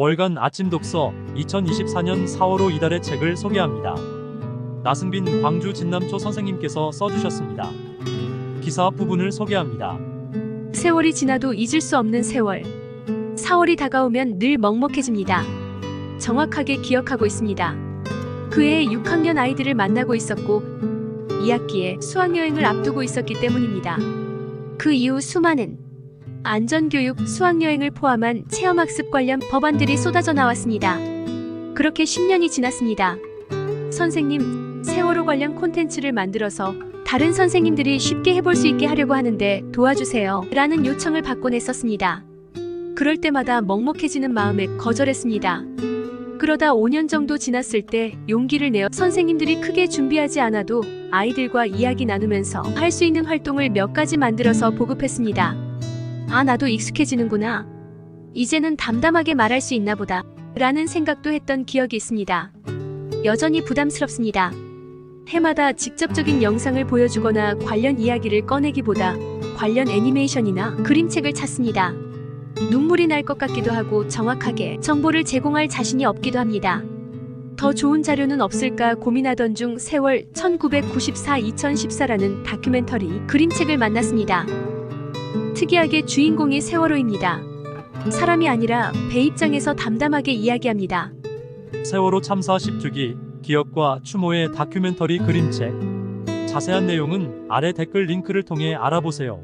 월간 아침 독서 2024년 4월호 이달의 책을 소개합니다. 나승빈 광주 진남초 선생님께서 써주셨습니다. 기사 부분을 소개합니다. 세월이 지나도 잊을 수 없는 세월. 4월이 다가오면 늘 먹먹해집니다. 정확하게 기억하고 있습니다. 그해 6학년 아이들을 만나고 있었고 2학기에 수학여행을 앞두고 있었기 때문입니다. 그 이후 수많은 안전교육, 수학여행을 포함한 체험학습 관련 법안들이 쏟아져 나왔습니다. 그렇게 10년이 지났습니다. 선생님, 세월호 관련 콘텐츠를 만들어서 다른 선생님들이 쉽게 해볼 수 있게 하려고 하는데 도와주세요. 라는 요청을 받곤 했었습니다. 그럴 때마다 먹먹해지는 마음에 거절했습니다. 그러다 5년 정도 지났을 때 용기를 내어 선생님들이 크게 준비하지 않아도 아이들과 이야기 나누면서 할 수 있는 활동을 몇 가지 만들어서 보급했습니다. 아, 나도 익숙해지는구나. 이제는 담담하게 말할 수 있나 보다. 라는 생각도 했던 기억이 있습니다. 여전히 부담스럽습니다. 해마다 직접적인 영상을 보여주거나 관련 이야기를 꺼내기보다 관련 애니메이션이나 그림책을 찾습니다. 눈물이 날 것 같기도 하고 정확하게 정보를 제공할 자신이 없기도 합니다. 더 좋은 자료는 없을까 고민하던 중 세월 1994-2014라는 다큐멘터리 그림책을 만났습니다. 특이하게 주인공이 세월호입니다. 사람이 아니라 배 입장에서 담담하게 이야기합니다. 세월호 참사 10주기 기억과 추모의 다큐멘터리 그림책 자세한 내용은 아래 댓글 링크를 통해 알아보세요.